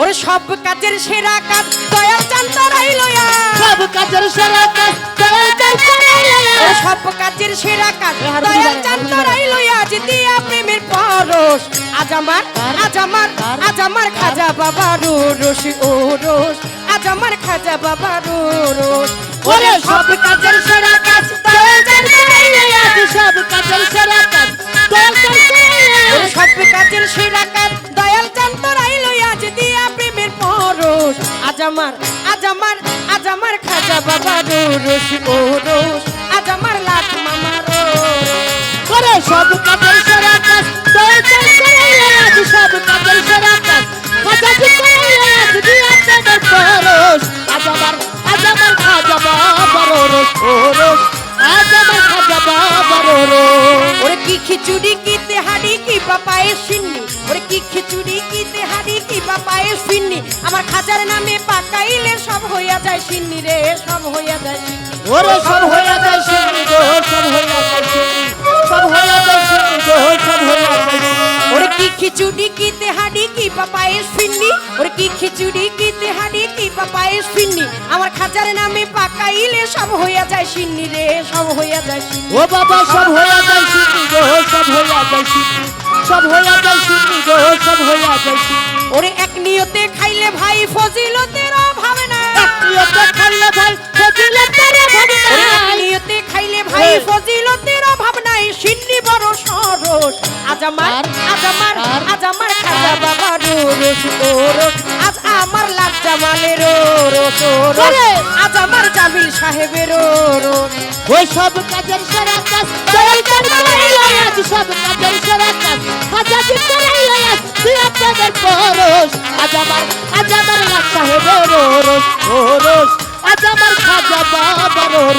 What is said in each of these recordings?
ওরে সব কাজের সেরা কাজ দয়াল চান তারাই লয়া। সব কাজের সেরা কাজ দয়াল চান তারাই লয়া। ওরে সব কাজের সেরা কাজ দয়াল দিবারে, চান হারুন লয়া। যে প্রেমের পরশ। আজ আমার আজ আমার আজ আমার খাজা বাবা রোষ ও রোষ আজ আমার খাজা বাবা রোষ ওরে সব কাজের সেরা আমার আজ আমার আজ আমার খাজা বাবা রোষ ও রোষ আজ আমার লাখ মামা ওরে সব কাজের সেরা কাজ দয়াল চান তারাই লয়া সব কাজের সেরা কাজ। খাজা জি তারাই লয়া যদি আপনাদের পরশ আজ আজ আমার খাজা বাবার রোষ ও রোষ আজ আমার খাজা বাবার রোষ ওরে কি খিচুড়ি, কি তেহারি, কি বাপায়ে সিন্নি। ওরে কি খিচুড়ি, কি কি সিন্নি আমার খাজার নামে পাকাইলে সব হইয়া যায় সিন্নি রে সব হইয়া যায় সিন্নি ওরে সব হইয়া যায় শুনি গো সব হইয়া যায় সব হইয়া যায় শুনি গো সব হইয়া যায় ওরে কি খিচুড়ি কি তেহারি কি বাপায়ে সিন্নি ওরে কি খিচুড়ি কি তেহারি কি বাপায়ে সিন্নি আমার খাজার নামে পাকাইলে সব হইয়া যায় সিন্নি রে সব হইয়া যায় সিন্নি ও বাবা সব হইয়া যায় শুনি গো সব হইয়া যায় শুনি সব হইয়া যায় শুনি গো সব হইয়া যায় ওরে এক নিয়তে খাইলে ভাই ফজিলতের অভাব না। এক নিয়তে খাইলে ভাই ফজিলতের অভাব না। ওরে এক নিয়তে খাইলে ভাই ফজিলতের অভাব নাই সিন্নি বড় সরস। আজ আমার? আজ আমার আজ আমার খাজা বাবা রোস ওরস। আমার লাখ জামালের। আজ আমার জামিল সাহেবের ওই সব কাজের সেরা কাজ সব কাজের সেরা কাজ। খাজা জি করাই লয়া তুই আপনাদের পরশ। আজ আমার আজ আমার লাট সাহেবের রোষ রোষ আজ আমার খাজা বাবার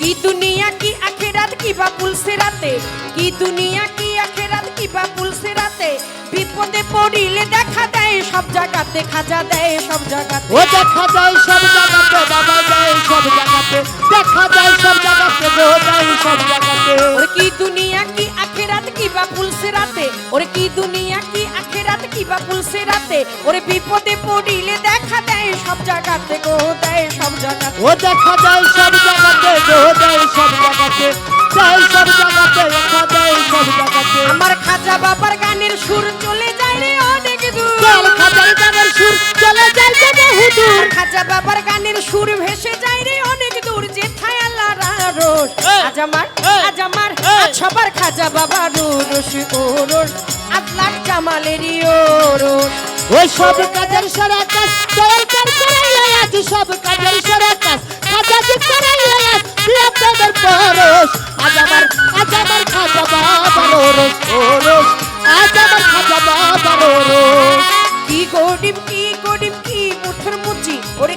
কি দুনিয়া কি আখেরাত কি বা পুলসে রাতে? কি দুনিয়া কি আখেরাত কি বা পুলসে রাতে? বিপদে পড়িলে দেখা দেয় সব জায়গাতে খাজা দেয় সব জায়গাতে। ও দেখা যায় সব জায়গাতে বাবা যায় সব জায়গাতে। দেখা যায় সব জায়গাতে গো যায় সব জায়গাতে। ওরে কি দুনিয়া কি আখেরাত কি বা পুলসে রাতে? ওরে কি দুনিয়া কি আখেরাত কি বা পুলসে রাতে? ওরে বিপদে পড়িলে দেখা দেয় সব জায়গাতে গো দেয় সব জায়গাতে। ও দেখা যায় সব জায়গাতে গো যায় সব জায়গাতে। যায় সব জায়গাতে দেখা যায় সব জায়গাতে। আমার খাজা বাবার গানের সুর খাজা বাবার গানের সুর ভেসে যায় রে অনেক দূর যে থায় আল্লাহ আজ আমার আজ আমার। সবার খাজা বাবা রোস ও রোস আজ লাখ জামালেরই ও ওই সব কাজের সারা কাজ দয়াল কার করাই লয়াজ সব কাজের সারা কাজ খাজা জি করাই লয়াজ তুই আপনাদের পরশ। আজ আমার আজ আমার খাজা রোষ রোষ। আজ আমার খাজা রোষ। কি গরিব কি গরিব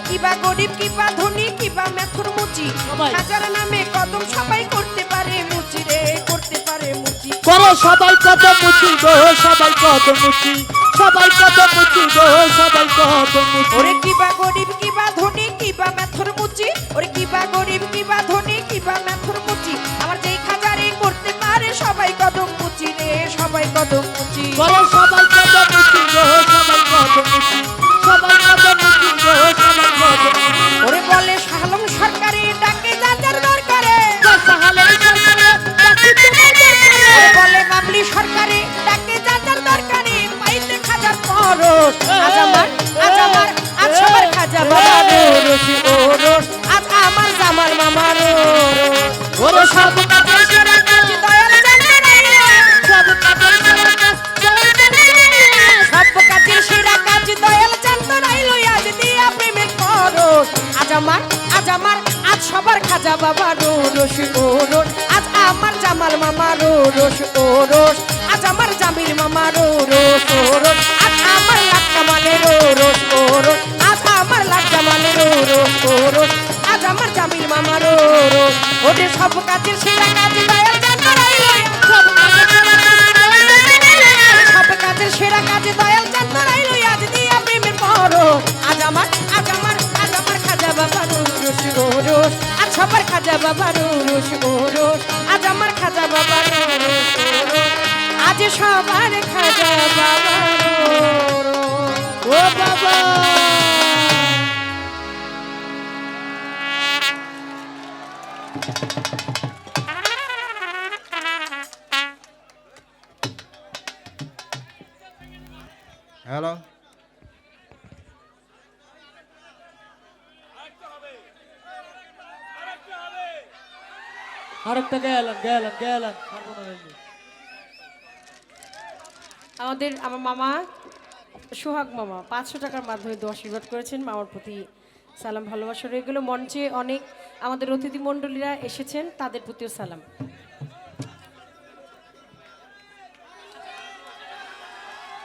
কিবা গরিব কিবা ধনী কিবা মেথুর মুচি। হাজার নামে কদম সবাই করতে পারে মুচি রে করতে পারে মুচি। করে সবাই কত মুচি গো সবাই কত মুচি। সবাই কত মুচি গো সবাই কত মুচি। ওরে কিবা গরিব কিবা ধনী কিবা মেথুর মুচি। ওরে কিবা গরিব কিবা ধনী কিবা মেথুর মুচি। আমার যেই খাজারে করতে পারে সবাই কদম মুচি রে সবাই কদম মুচি। করে সবাই রোস ওরে সব কাজের সেরা কাজ দয়াল জানে। সব কাজের সেরা কাজ দয়াল জানে। সব কাজের আজ আমার আজ আমার, আজ সবার খাজা আমার আজ আমার ওদের সব কাজের সেরা কাজ দয়াল জানতো রাইলো। সব কাজের সেরা কাজ দয়াল জানে রাইলো। আজ দিয়া প্রেমের পরো আজ আমার আজ আমার আজ আমার খাজা বাবা রুস রোস আজ সবার খাজা বাবা রুস রোস আজ আমার খাজা বাবা রুস আজ সবার খাজা বাবা হ্যালো আরেকটা গেলেন গেলেন গেলেন। আমাদের আমার মামা সোহাগ মামা পাঁচশো টাকার মাধ্যমে দু আশীর্বাদ করেছেন মামার প্রতি সালাম ভালোবাসা রয়ে গেল। মঞ্চে অনেক আমাদের অতিথি মণ্ডলীরা এসেছেন তাদের প্রতিও সালাম।